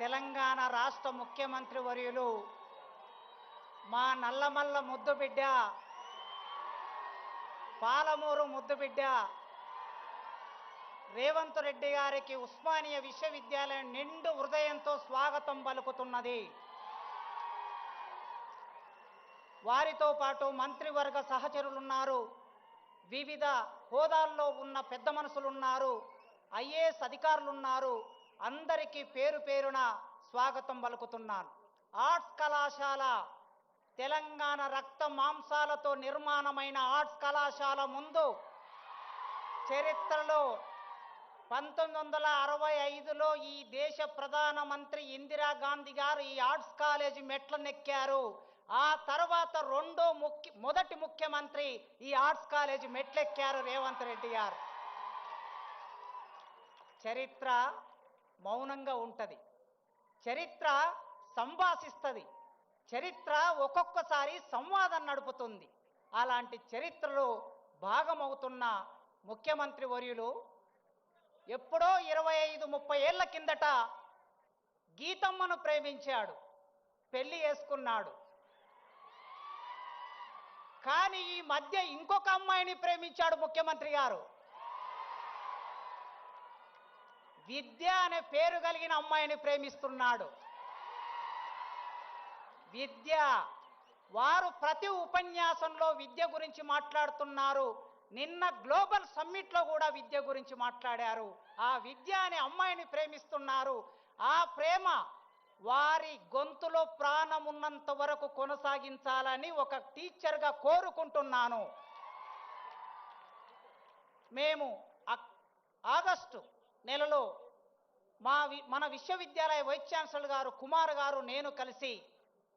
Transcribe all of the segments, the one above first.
తెలంగాణ రాష్ట్ర ముఖ్యమంత్రి వర్యులు మా నల్లమల్ల ముద్దుబిడ్డ పాలమూరు ముద్దుబిడ్డ రేవంత్ రెడ్డి గారికి ఉస్మానియా విశ్వవిద్యాలయం నిండు హృదయంతో స్వాగతం పలుకుతున్నది. వారితో పాటు మంత్రివర్గ సహచరులున్నారు. వివిధ హోదాల్లో ఉన్న పెద్ద మనుషులున్నారు ఐఏఎస్ అధికారులున్నారు. అందరికీ పేరు పేరున స్వాగతం పలుకుతున్నాను. ఆర్ట్స్ కళాశాల తెలంగాణ రక్త మాంసాలతో నిర్మాణమైన ఆర్ట్స్ కళాశాల ముందు చరిత్రలో పంతొమ్మిది వందల అరవై ఐదులో ఈ దేశ ప్రధానమంత్రి ఇందిరాగాంధీ గారు ఈ ఆర్ట్స్ కాలేజీ మెట్లనెక్కారు. ఆ తర్వాత రెండో ముఖ్య మొదటి ముఖ్యమంత్రి ఈ ఆర్ట్స్ కాలేజీ మెట్లెక్కారు రేవంత్ రెడ్డి గారు. చరిత్ర మౌనంగా ఉంటుంది. చరిత్ర సంభాషిస్తుంది. చరిత్ర ఒక్కొక్కసారి సంవాదం నడుపుతుంది. అలాంటి చరిత్రలో భాగమవుతున్న ముఖ్యమంత్రి వర్యులు ఎప్పుడో ఇరవై ఐదు ముప్పై ఏళ్ళ కిందట గీతమ్మను ప్రేమించాడు. పెళ్ళి చేసుకున్నాడు. కానీ ఈ మధ్య ఇంకొక అమ్మాయిని ప్రేమించాడు ముఖ్యమంత్రి గారు. విద్య అనే పేరు కలిగిన అమ్మాయిని ప్రేమిస్తున్నాడు. విద్య వారు ప్రతి ఉపన్యాసంలో విద్య గురించి మాట్లాడుతున్నారు. నిన్న గ్లోబల్ సమ్మిట్లో కూడా విద్య గురించి మాట్లాడారు. ఆ విద్య అనే అమ్మాయిని ప్రేమిస్తున్నారు. ఆ ప్రేమ వారి గొంతులో ప్రాణం ఉన్నంత వరకు కొనసాగించాలని ఒక టీచర్గా కోరుకుంటున్నాను. మేము ఆగస్టు నెలలో మా మన విశ్వవిద్యాలయ వైస్ ఛాన్సలర్ గారు కుమార్ గారు నేను కలిసి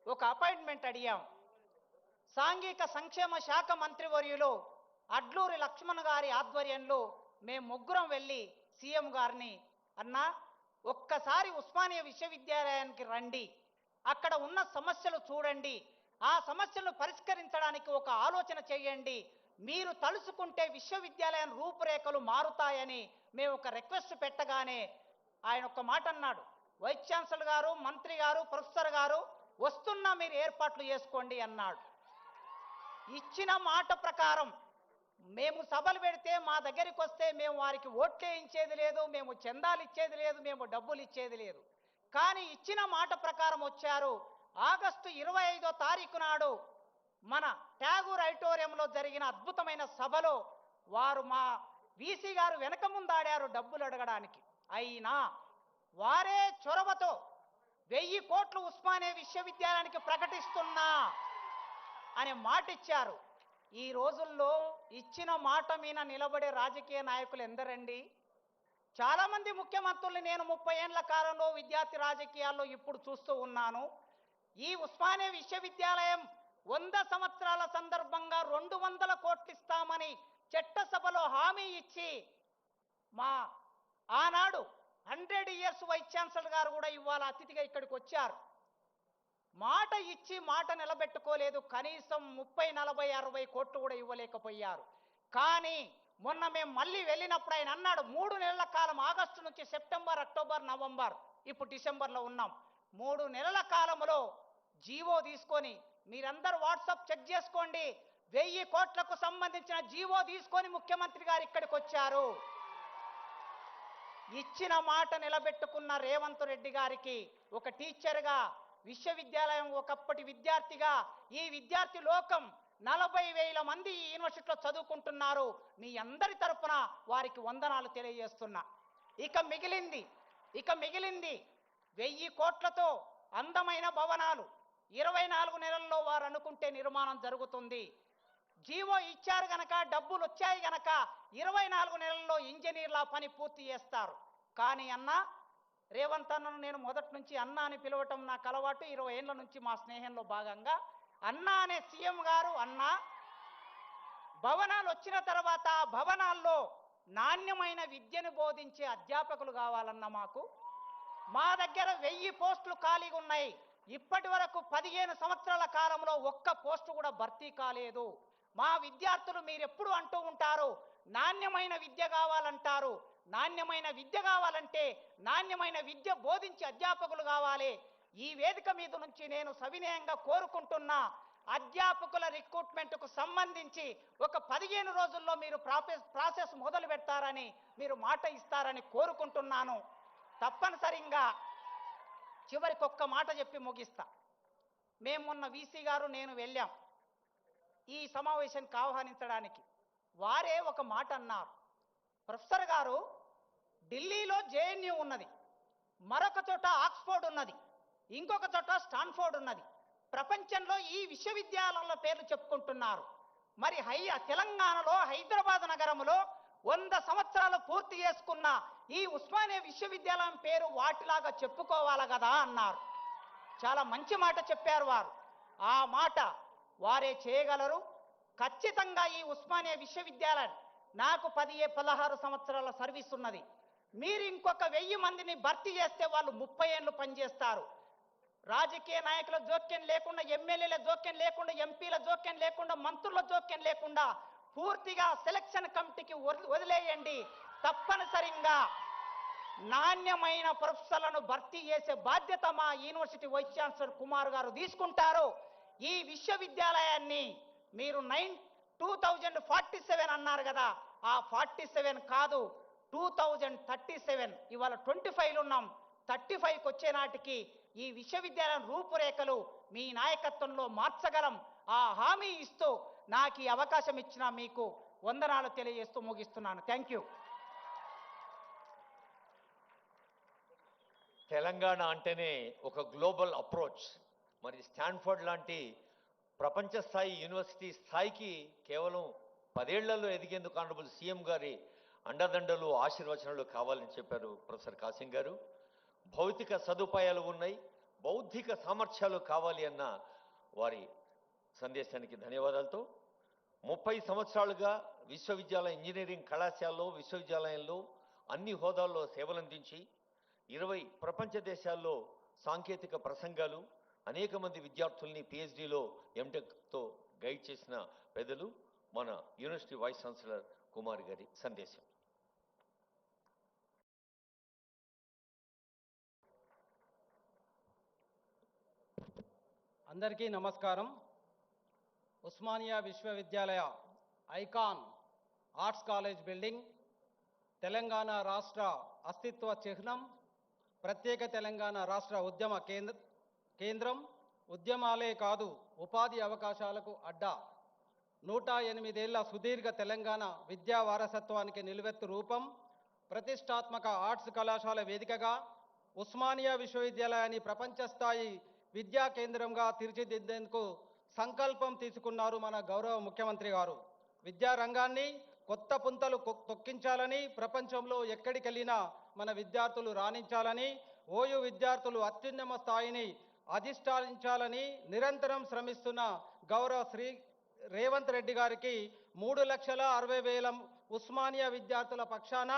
ఒక అపాయింట్మెంట్ అడిగాం. సాంఘిక సంక్షేమ శాఖ మంత్రివర్యులు అడ్లూరి లక్ష్మణ్ గారి ఆధ్వర్యంలో మేము ముగ్గురం వెళ్ళి సీఎం గారిని అన్నా ఒక్కసారి ఉస్మానియా విశ్వవిద్యాలయానికి రండి. అక్కడ ఉన్న సమస్యలు చూడండి. ఆ సమస్యలను పరిష్కరించడానికి ఒక ఆలోచన చేయండి. మీరు తలుసుకుంటే విశ్వవిద్యాలయం రూపురేఖలు మారుతాయని మేము ఒక రిక్వెస్ట్ పెట్టగానే ఆయన ఒక మాట అన్నాడు. వైస్ ఛాన్సలర్ గారు మంత్రి గారు ప్రొఫెసర్ గారు వస్తున్నా మీరు ఏర్పాట్లు చేసుకోండి అన్నాడు. ఇచ్చిన మాట ప్రకారం మేము సభలు పెడితే మా దగ్గరికి వస్తే మేము వారికి ఓట్లు వేయించేది లేదు మేము చందాలు ఇచ్చేది లేదు మేము డబ్బులు ఇచ్చేది లేదు. కానీ ఇచ్చిన మాట ప్రకారం వచ్చారు. ఆగస్టు ఇరవై ఐదో తారీఖు నాడు మన ట్యాగూర్ ఐటోరియంలో జరిగిన అద్భుతమైన సభలో వారు మా వీసీ గారు వెనక ముందాడారు డబ్బులు అడగడానికి. అయినా వారే చొరవతో వెయ్యి కోట్లు ఉస్మానియా విశ్వవిద్యాలయానికి ప్రకటిస్తున్నా అనే మాట ఇచ్చారు ఈ రోజుల్లో ఇచ్చిన మాట మీద నిలబడే రాజకీయ నాయకులు ఎందరండి? చాలామంది ముఖ్యమంత్రులు నేను ముప్పై ఏండ్ల కాలంలో విద్యార్థి రాజకీయాల్లో ఇప్పుడు చూస్తూ ఉన్నాను. ఈ ఉస్మానియా విశ్వవిద్యాలయం వంద సంవత్సరాల సందర్భంగా రెండు వందల కోట్లు ఇస్తామని చట్టసభలో హామీ ఇచ్చి మా ఆనాడు హండ్రెడ్ ఇయర్స్ వైస్ ఛాన్సలర్ గారు కూడా ఇవాళ అతిథిగా ఇక్కడికి వచ్చారు. మాట ఇచ్చి మాట నిలబెట్టుకోలేదు. కనీసం ముప్పై నలభై అరవై కోట్లు కూడా ఇవ్వలేకపోయారు. కానీ మొన్న మేము మళ్ళీ వెళ్ళినప్పుడు ఆయన అన్నాడు మూడు నెలల కాలం ఆగస్టు నుంచి సెప్టెంబర్ అక్టోబర్ నవంబర్ ఇప్పుడు డిసెంబర్లో ఉన్నాం. మూడు నెలల కాలంలో జీవో తీసుకొని మీరందరూ వాట్సాప్ చెక్ చేసుకోండి. వెయ్యి కోట్లకు సంబంధించిన జీవో తీసుకొని ముఖ్యమంత్రి గారు ఇక్కడికి వచ్చారు. ఇచ్చిన మాట నిలబెట్టుకున్న రేవంత్ రెడ్డి గారికి ఒక టీచర్గా విశ్వవిద్యాలయం ఒకప్పటి విద్యార్థిగా ఈ విద్యార్థి లోకం నలభై వేల మంది ఈ యూనివర్సిటీలో చదువుకుంటున్నారు. మీ అందరి తరపున వారికి వందనాలు తెలియజేస్తున్నా. ఇక మిగిలింది ఇక మిగిలింది వెయ్యి కోట్లతో అందమైన భవనాలు ఇరవై నాలుగు నెలల్లో వారు అనుకుంటే నిర్మాణం జరుగుతుంది. జీవో ఇచ్చారు గనక డబ్బులు వచ్చాయి గనక ఇరవై నాలుగు నెలల్లో ఇంజనీర్ల పని పూర్తి చేస్తారు. కానీ అన్న రేవంత్ అన్నను నేను మొదటి నుంచి అన్న అని పిలవటం నాకు అలవాటు. ఇరవై ఏళ్ళ నుంచి మా స్నేహంలో భాగంగా అన్న అనే సీఎం గారు అన్న భవనాలు వచ్చిన తర్వాత ఆ భవనాల్లో నాణ్యమైన విద్యను బోధించే అధ్యాపకులు కావాలన్న మాకు. మా దగ్గర వెయ్యి పోస్టులు ఖాళీగా ఉన్నాయి. ఇప్పటి వరకు పదిహేను సంవత్సరాల కాలంలో ఒక్క పోస్టు కూడా భర్తీ కాలేదు. మా విద్యార్థులు మీరెప్పుడు అంటూ ఉంటారు నాణ్యమైన విద్య కావాలంటారు నాణ్యమైన విద్య కావాలంటే నాణ్యమైన విద్య బోధించి అధ్యాపకులు కావాలి. ఈ వేదిక మీద నుంచి నేను సవినయంగా కోరుకుంటున్నా అధ్యాపకుల రిక్రూట్మెంట్కు సంబంధించి ఒక పదిహేను రోజుల్లో మీరు ప్రాసెస్ ప్రాసెస్ మొదలు పెడతారని మీరు మాట ఇస్తారని కోరుకుంటున్నాను. తప్పనిసరిగా చివరికి ఒక్క మాట చెప్పి ముగిస్తా. మేము మొన్న వీసీ గారు నేను వెళ్ళాం. ఈ సమావేశానికి ఆహ్వానించడానికి వారే ఒక మాట అన్నారు. ప్రొఫెసర్ గారు ఢిల్లీలో జేఎన్యూ ఉన్నది. మరొక చోట ఆక్స్ఫోర్డ్ ఉన్నది. ఇంకొక చోట స్టాన్ఫోర్డ్ ఉన్నది. ప్రపంచంలో ఈ విశ్వవిద్యాలయాల పేర్లు చెప్పుకుంటున్నారు. మరి హై తెలంగాణలో హైదరాబాద్ నగరంలో వంద సంవత్సరాలు పూర్తి చేసుకున్న ఈ ఉస్మానియా విశ్వవిద్యాలయం పేరు వాటిలాగా చెప్పుకోవాలి కదా అన్నారు. చాలా మంచి మాట చెప్పారు వారు. ఆ మాట వారే చేయగలరు. ఖచ్చితంగా ఈ ఉస్మానియా విశ్వవిద్యాలయం నాకు పది పదహారు సంవత్సరాల సర్వీస్ ఉన్నది. మీరు ఇంకొక వెయ్యి మందిని భర్తీ చేస్తే వాళ్ళు ముప్పై ఏళ్ళు పనిచేస్తారు. రాజకీయ నాయకుల జోక్యం లేకుండా ఎమ్మెల్యేల జోక్యం లేకుండా ఎంపీల జోక్యం లేకుండా మంత్రుల జోక్యం లేకుండా పూర్తిగా సెలక్షన్ కమిటీకి వదిలి- వదిలేయండి. తప్పనిసరిగా నాణ్యమైన ప్రొఫెసర్లను భర్తీ చేసే బాధ్యత మా యూనివర్సిటీ వైస్ ఛాన్సలర్ కుమార్ గారు తీసుకుంటారు. ఈ విశ్వవిద్యాలయాన్ని మీరు nine two thousand forty seven అన్నారు కదా ఆ ఫార్టీ సెవెన్ కాదు టూ థౌజండ్ థర్టీ సెవెన్. ఇవాళ ట్వంటీ ఫైవ్ ఉన్నాం. థర్టీ ఫైవ్కి వచ్చే నాటికి ఈ విశ్వవిద్యాలయం రూపురేఖలు మీ నాయకత్వంలో మార్చగలం. ఆ హామీ ఇస్తూ నాకు ఈ అవకాశం ఇచ్చిన మీకు వందనాలు తెలియజేస్తూ ముగిస్తున్నాను. థ్యాంక్ యూ తెలంగాణ అంటేనే ఒక గ్లోబల్ అప్రోచ్. మరి స్టాన్ఫర్డ్ లాంటి ప్రపంచ స్థాయి యూనివర్సిటీ స్థాయికి కేవలం పదేళ్ళలో ఎదిగేందుకు ఆనరబుల్ సీఎం గారి అండదండలు ఆశీర్వచనాలు కావాలని చెప్పారు ప్రొఫెసర్ కాసింగ్ గారు. భౌతిక సదుపాయాలు ఉన్నాయి బౌద్ధిక సామర్థ్యాలు కావాలి అన్న వారి సందేశానికి ధన్యవాదాలతో ముప్పై సంవత్సరాలుగా విశ్వవిద్యాలయ ఇంజనీరింగ్ కళాశాలలో విశ్వవిద్యాలయంలో అన్ని హోదాల్లో సేవలందించి ఇరవై ప్రపంచ దేశాల్లో సాంకేతిక ప్రసంగాలు అనేక మంది విద్యార్థుల్ని పిహెచ్డిలో ఎంటెక్తో గైడ్ చేసిన పెద్దలు మన యూనివర్సిటీ వైస్ ఛాన్సలర్ కుమార్ గారి సందేశం. అందరికీ నమస్కారం. ఉస్మానియా విశ్వవిద్యాలయ icon arts college building Telangana రాష్ట్ర అస్తిత్వ చిహ్నం ప్రత్యేక తెలంగాణ రాష్ట్ర ఉద్యమ కేంద్ర కేంద్రం ఉద్యమాలే కాదు ఉపాధి అవకాశాలకు అడ్డా. నూట ఎనిమిదేళ్ళ సుదీర్ఘ తెలంగాణ విద్యా వారసత్వానికి నిలువెత్తు రూపం ప్రతిష్టాత్మక ఆర్ట్స్ కళాశాల వేదికగా ఉస్మానియా విశ్వవిద్యాలయాన్ని ప్రపంచ స్థాయి విద్యా కేంద్రంగా తీర్చిదిద్దేందుకు సంకల్పం తీసుకున్నారు మన గౌరవ ముఖ్యమంత్రి గారు. విద్యారంగాన్ని కొత్త పుంతలు కొ- తొక్కించాలని ప్రపంచంలో ఎక్కడికెళ్ళినా మన విద్యార్థులు రాణించాలని ఓయు విద్యార్థులు అత్యున్నమ స్థాయిని అధిష్టానించాలని నిరంతరం శ్రమిస్తున్న గౌరవ శ్రీ రేవంత్ రెడ్డి గారికి మూడు లక్షల అరవై వేల ఉస్మానియా విద్యార్థుల పక్షాన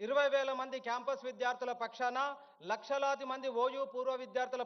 ఇరవై వేల మంది క్యాంపస్ విద్యార్థుల పక్షాన లక్షలాది మంది ఓయూ పూర్వ విద్యార్థుల